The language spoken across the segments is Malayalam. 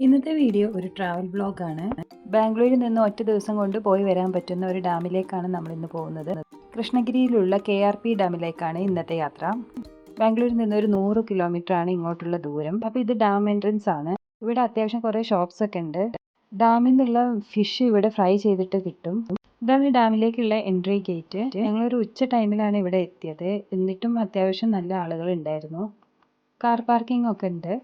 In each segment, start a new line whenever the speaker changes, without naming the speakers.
ഇന്നത്തെ വീഡിയോ ഒരു ട്രാവൽ ബ്ലോഗാണ് ബാംഗ്ലൂരിൽ നിന്ന് ഒറ്റ ദിവസം കൊണ്ട് പോയി വരാൻ പറ്റുന്ന ഒരു ഡാമിലേക്കാണ് നമ്മൾ ഇന്ന് പോകുന്നത്. കൃഷ്ണഗിരിയിലുള്ള കെ ആർ പി ഡാമിലേക്കാണ് ഇന്നത്തെ യാത്ര. ബാംഗ്ലൂരിൽ നിന്ന് ഒരു നൂറ് കിലോമീറ്റർ ആണ് ഇങ്ങോട്ടുള്ള ദൂരം. അപ്പോൾ ഇത് ഡാം എൻട്രൻസ് ആണ്. ഇവിടെ അത്യാവശ്യം കുറേ ഷോപ്സ് ഒക്കെ ഉണ്ട്. ഡാമിൽ നിന്നുള്ള ഫിഷ് ഇവിടെ ഫ്രൈ ചെയ്തിട്ട് കിട്ടും. ഇതാണ് ഡാമിലേക്കുള്ള എൻട്രി ഗേറ്റ് ഞങ്ങളൊരു ഉച്ച ടൈമിലാണ് ഇവിടെ എത്തിയത്. എന്നിട്ടും അത്യാവശ്യം നല്ല ആളുകൾ ഉണ്ടായിരുന്നു. കാർ പാർക്കിംഗ് ഒക്കെ ഉണ്ട്.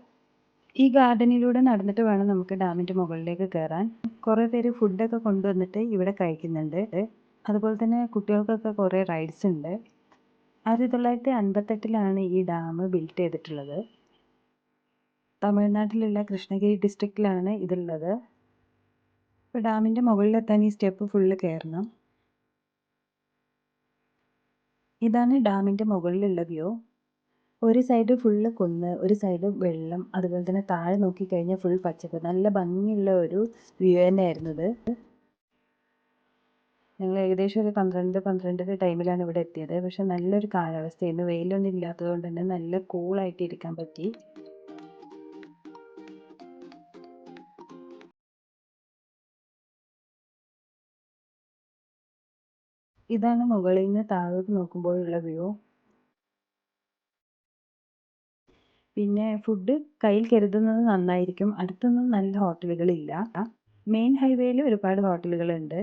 ഈ ഗാർഡനിലൂടെ നടന്നിട്ട് വേണം നമുക്ക് ഡാമിന്റെ മുകളിലേക്ക് കയറാൻ കുറേ പേര് ഫുഡൊക്കെ കൊണ്ടുവന്നിട്ട് ഇവിടെ കഴിക്കുന്നുണ്ട്. അതുപോലെ തന്നെ കുട്ടികൾക്കൊക്കെ കുറേ റൈഡ്സ് ഉണ്ട്. ആയിരത്തി തൊള്ളായിരത്തി അൻപത്തെട്ടിലാണ് ഈ ഡാം ബിൽഡ് ചെയ്തിട്ടുള്ളത്. തമിഴ്നാട്ടിലുള്ള കൃഷ്ണഗിരി ഡിസ്ട്രിക്റ്റിലാണ് ഇതുള്ളത്. ഇപ്പോൾ ഡാമിന്റെ മുകളിലെത്താൻ ഈ സ്റ്റെപ്പ് ഫുള്ള് കയറണം. ഇതാണ് ഡാമിന്റെ മുകളിലുള്ള വ്യൂ ഒരു സൈഡ് ഫുള്ള് കുന്ന് ഒരു സൈഡ് വെള്ളം അതുപോലെ തന്നെ താഴെ നോക്കിക്കഴിഞ്ഞാൽ ഫുൾ പച്ചപ്പ്. നല്ല ഭംഗിയുള്ള ഒരു വ്യൂ തന്നെയായിരുന്നു ഇത്. ഞങ്ങൾ ഏകദേശം ഒരു പന്ത്രണ്ട് പന്ത്രണ്ടര ടൈമിലാണ് ഇവിടെ എത്തിയത്. പക്ഷെ നല്ലൊരു കാലാവസ്ഥയായിരുന്നു. വെയിലൊന്നും ഇല്ലാത്തത് കൊണ്ട് തന്നെ നല്ല കൂളായിട്ട് ഇരിക്കാൻ പറ്റി. ഇതാണ് മുകളിൽ നിന്ന് താഴോട്ട് നോക്കുമ്പോഴുള്ള വ്യൂ. പിന്നെ ഫുഡ് കയ്യിൽ കരുതുന്നത് നന്നായിരിക്കും. അടുത്തൊന്നും നല്ല ഹോട്ടലുകളില്ല. മെയിൻ ഹൈവേയിൽ ഒരുപാട് ഹോട്ടലുകളുണ്ട്.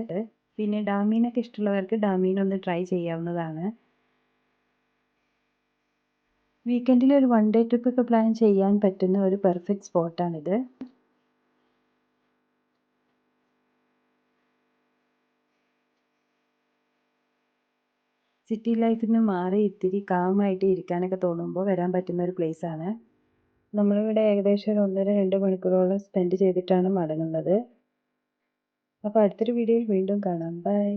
പിന്നെ ഡാമീനൊക്കെ ഇഷ്ടമുള്ളവർക്ക് ഡാമീൻ ഒന്ന് ട്രൈ ചെയ്യാവുന്നതാണ്. വീക്കെൻഡിൽ ഒരു വൺ ഡേ ട്രിപ്പ് ഒക്കെ പ്ലാൻ ചെയ്യാൻ പറ്റുന്ന ഒരു പെർഫെക്റ്റ് സ്പോട്ടാണിത്. സിറ്റി ലൈഫിൽ നിന്ന് മാറി ഇത്തിരി കാമായിട്ട് ഇരിക്കാനൊക്കെ തോന്നുമ്പോൾ വരാൻ പറ്റുന്ന ഒരു പ്ലേസ് ആണ്. നമ്മളിവിടെ ഏകദേശം ഒരു ഒന്നര രണ്ട് മണിക്കൂറോളം സ്പെൻഡ് ചെയ്തിട്ടാണ് മടങ്ങുന്നത്. അപ്പോൾ അടുത്തൊരു വീഡിയോയിൽ വീണ്ടും കാണാം. ബൈ